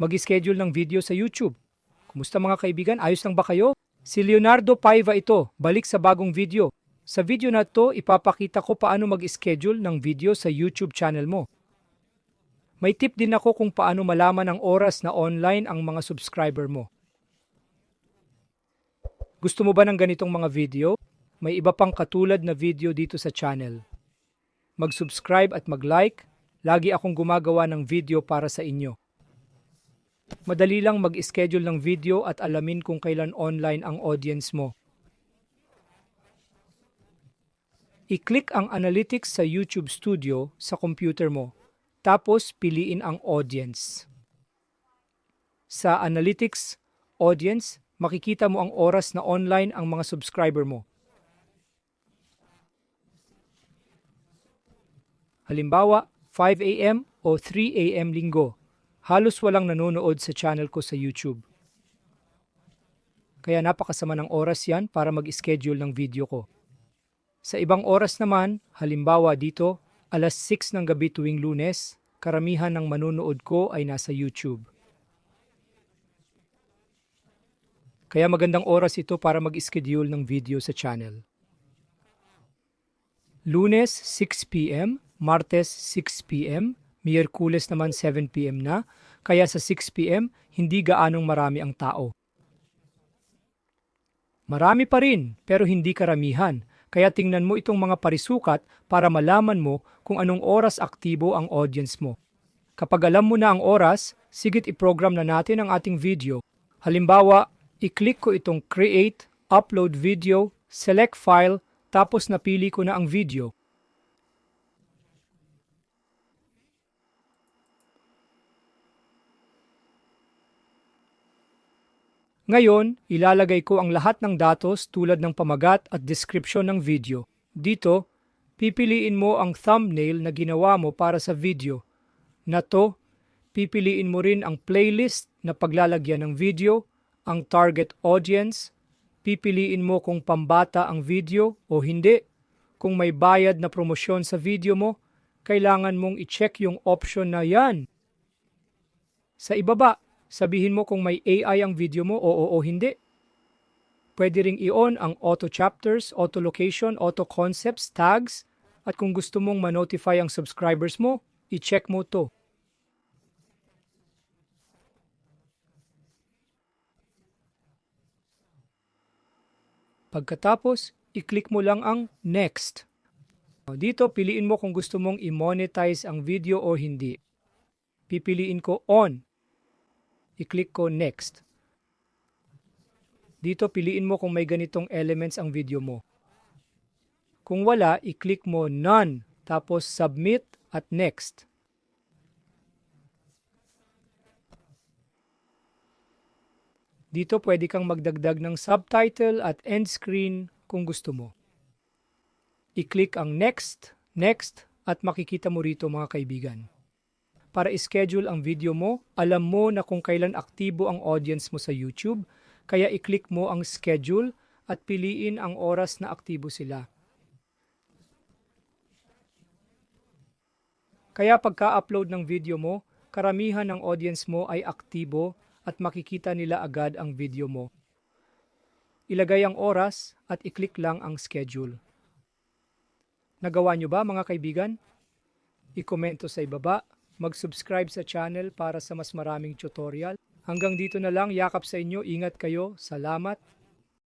mag-schedule ng video sa YouTube. Kumusta mga kaibigan? Ayos lang ba kayo? Si Leonardo Paiva ito, balik sa bagong video. Sa video na to, ipapakita ko paano mag-schedule ng video sa YouTube channel mo. May tip din ako kung paano malaman ang oras na online ang mga subscriber mo. Gusto mo ba ng ganitong mga video? May iba pang katulad na video dito sa channel. Mag-subscribe at mag-like. Lagi akong gumagawa ng video para sa inyo. Madali lang mag-schedule ng video at alamin kung kailan online ang audience mo. I-click ang Analytics sa YouTube Studio sa computer mo, tapos piliin ang audience. Sa Analytics, Audience, makikita mo ang oras na online ang mga subscriber mo. Halimbawa, 5 a.m. o 3 a.m. linggo. Halos walang nanonood sa channel ko sa YouTube. Kaya napakasama ng oras yan para mag-schedule ng video ko. Sa ibang oras naman, halimbawa dito, alas 6 ng gabi tuwing lunes, karamihan ng manonood ko ay nasa YouTube. Kaya magandang oras ito para mag-schedule ng video sa channel. Lunes 6 p.m., Martes 6 p.m., Miyerkules naman 7 p.m. na, kaya sa 6 p.m. hindi gaanong marami ang tao. Marami pa rin, pero hindi karamihan, kaya tingnan mo itong mga parisukat para malaman mo kung anong oras aktibo ang audience mo. Kapag alam mo na ang oras, sigit i-program na natin ang ating video. Halimbawa, i-click ko itong Create, Upload Video, Select File, tapos napili ko na ang video. Ngayon, ilalagay ko ang lahat ng datos tulad ng pamagat at description ng video. Dito, pipiliin mo ang thumbnail na ginawa mo para sa video. Na to, pipiliin mo rin ang playlist na paglalagyan ng video, ang target audience, pipiliin mo kung pambata ang video o hindi. Kung may bayad na promosyon sa video mo, kailangan mong i-check yung option na yan. Sa ibaba, sabihin mo kung may AI ang video mo oo o hindi. Pwede ring i-on ang auto chapters, auto location, auto concepts, tags, at kung gusto mong ma-notify ang subscribers mo, i-check mo to. Pagkatapos, i-click mo lang ang Next. Dito, piliin mo kung gusto mong i-monetize ang video o hindi. Pipiliin ko On. I-click ko Next. Dito, piliin mo kung may ganitong elements ang video mo. Kung wala, i-click mo None, tapos Submit at Next. Dito pwede kang magdagdag ng subtitle at end screen kung gusto mo. I-click ang Next, Next at makikita mo rito mga kaibigan. Para i-schedule ang video mo, alam mo na kung kailan aktibo ang audience mo sa YouTube, kaya i-click mo ang schedule at piliin ang oras na aktibo sila. Kaya pagka-upload ng video mo, karamihan ng audience mo ay aktibo at makikita nila agad ang video mo. Ilagay ang oras at i-click lang ang schedule. Nagawa nyo ba mga kaibigan? I-komento sa ibaba, mag-subscribe sa channel para sa mas maraming tutorial. Hanggang dito na lang, yakap sa inyo, ingat kayo, salamat,